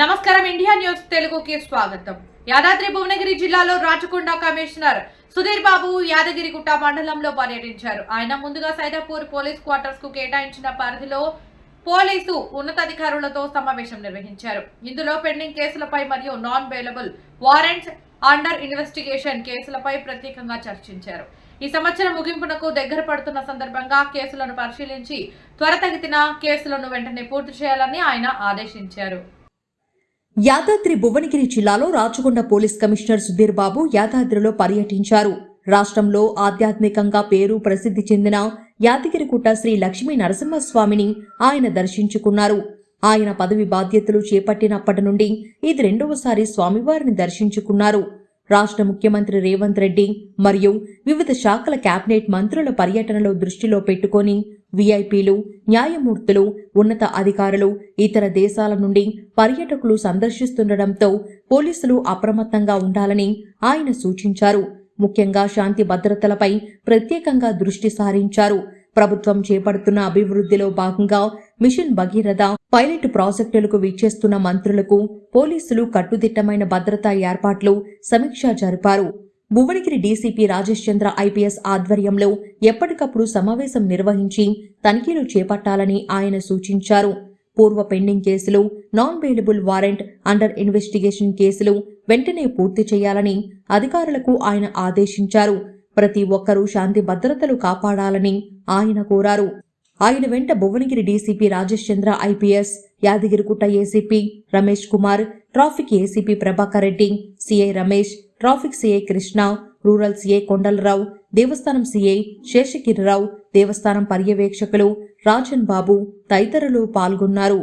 నమస్కారం India news తెలుగుకి స్వాగతం. యాదాద్రి భువనగిరి జిల్లాలో రాచకొండ కమిషనర్ సుధీర్ బాబు యాదగిరిగుట్ట మండలంలో పర్యటించారు. ఆయన ముందుగా సైదాపూర్ పోలీస్ క్వార్టర్స్కు కేటాయించిన పరిధిలో పోలీసు ఉన్నతాధికారులతో సమావేశం నిర్వహించారు. ఇందులో పెండింగ్ కేసులపై మరియు non bailable warrants under investigation కేసులపై ప్రత్యేకంగా చర్చించారు. ఈ సంవత్సరం ముగింపునకు దగ్గర పడుతున్న సందర్భంగా కేసులను పరిశీలించి త్వరతగిన కేసులను వెంటనే పూర్తి చేయాలని ఆయన ఆదేశించారు. యాదాద్రి భువనగిరి జిల్లాలో రాచకొండ పోలీస్ కమిషనర్ సుధీర్ బాబు యాదాద్రిలో పర్యటించారు. రాష్ట్రంలో ఆధ్యాత్మికంగా పేరు ప్రసిద్ధి చెందిన యాదగిరిగుట్ట శ్రీ లక్ష్మీ నరసింహస్వామిని ఆయన దర్శించుకున్నారు. ఆయన పదవి బాధ్యతలు చేపట్టినప్పటి నుండి ఇది రెండవసారి స్వామివారిని దర్శించుకున్నారు. రాష్ట్ర ముఖ్యమంత్రి రేవంత్ రెడ్డి మరియు వివిధ శాఖల కేబినెట్ మంత్రుల పర్యటనలో దృష్టిలో పెట్టుకొని విఐపీలు న్యాయమూర్తులు ఉన్నత అధికారులు ఇతర దేశాల నుండి పర్యాటకులు సందర్శిస్తుండటంతో పోలీసులు అప్రమత్తంగా ఉండాలని ఆయన సూచించారు. ముఖ్యంగా శాంతి భద్రతలపై ప్రత్యేకంగా దృష్టి సారించారు. ప్రభుత్వం చేపడుతున్న అభివృద్ధిలో భాగంగా మిషన్ భగీరథ పైలట్ ప్రాజెక్టులకు విచ్చేస్తున్న మంత్రులకు పోలీసులు కట్టుదిట్టమైన భద్రతా ఏర్పాట్లు సమీక్ష జరిపారు. భువనగిరి డీసీపీ రాజేష్ చంద్ర ఐపీఎస్ ఆధ్వర్యంలో ఎప్పటికప్పుడు సమావేశం నిర్వహించి తనిఖీలు చేపట్టాలని ఆయన సూచించారు. పూర్వ పెండింగ్ కేసులు non bailable warrant under investigation కేసులు వెంటనే పూర్తి చేయాలని అధికారులకు ఆయన ఆదేశించారు. ప్రతి ఒక్కరూ శాంతి భద్రతలు కాపాడాలని ఆయన కోరారు. ఆయన వెంట Bhuvanagiri DCP Rajesh Chandra IPS Yadagirigutta ACP Ramesh Kumar traffic ACP Prabhakar Reddy CI Ramesh traffic CI Krishna rural CI Kondalarao దేవస్థానం సిఐ శేషగిరిరావు దేవస్థానం పర్యవేక్షకులు రాజన్ బాబు తదితరులు పాల్గొన్నారు.